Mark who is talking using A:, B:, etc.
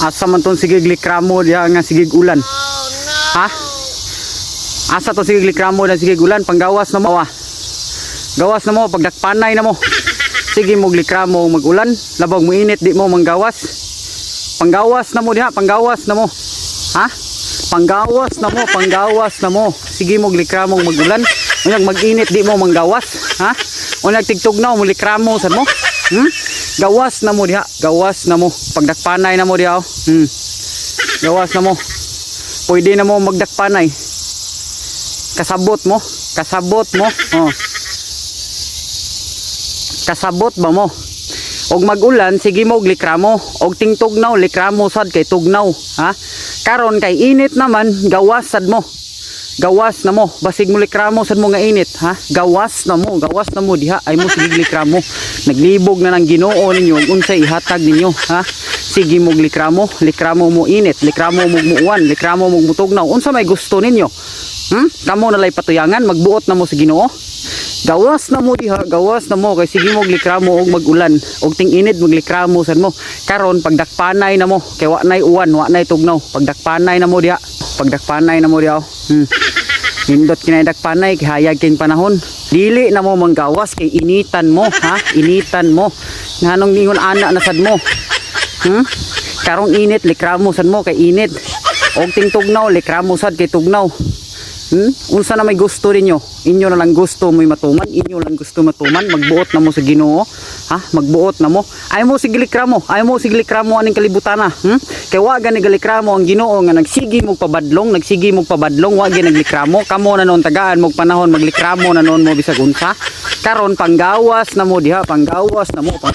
A: Asa man tong sigig likramo diha nga sigig ulan. Ha? Asa to sigig likramo na sigig ulan panggawas na mo. ah. Gawas na mo pagdakpanay na mo. Sige mo likramo magulan, labag mo init di mo manggawas. Panggawas na mo diha, panggawas na mo. Ha? Panggawas na mo, panggawas na mo. Sige mo likramo magulan. Unyag mag-init di mo manggawas. Ha? Unyag tigtugnaw mo likramo sad mo. Hmm? Gawas na mo diha, gawas na mo. Pagdakpanay na mo diha. oh. Hmm. Gawas na mo. Pwede na mo magdakpanay. Kasabot mo, kasabot mo. Oh. Kasabot ba mo? Og magulan sige mo og likramo og tingtugnaw likramo sad kay tugnaw ha karon kay init naman gawas sad mo gawas na mo. Basig mo likramo sad mo nga init ha? Gawas na mo gawas na mo diha. Ay mo sige likramo. Naglibog na ng Ginoo ninyo unsay ihatag ninyo ha? Sige mo likramo. Likramo mo init likramo mo muwan likramo mo mutugnaw. Unsa may gusto ninyo? Hmm? Kamo na lay patuyangan magbuot na mo sa Ginoo? Gawas na mo diha gawas na mo. Kay sige mo likramo og magulan og ting init maglikramo sad mo. Karon pagdakpanay na mo. Kay wa nay uwan wa nay tugnaw. Pagdakpanay na mo diha pagdakpanay na mo diha oh. hmm. Nindot kinay dakpanay kay hayag king panahon dili na mo manggawas kay initan mo ha initan mo nganong ningon ana na sad mo hmm? karong init likramo sad mo kay init og ting tugnaw likramo sad kay tugnaw Hmm? Unsa na may gusto ninyo? Inyo na lang gusto mo'y matuman, inyo lang gusto matuman, magbuot na mo sa Ginoo. Ha? Magbuot na mo. Ay mo sige likramo, ay mo sige likramo aning kalibutan na. Hmm? Kay wa gani galikramo ang Ginoo nga nagsigi mo pabadlong, nagsigi mo pabadlong, wa gani naglikramo. Kamo na noon tagaan mo panahon maglikramo na noon mo bisag unsa. Karon panggawas na mo diha, panggawas na mo. Pang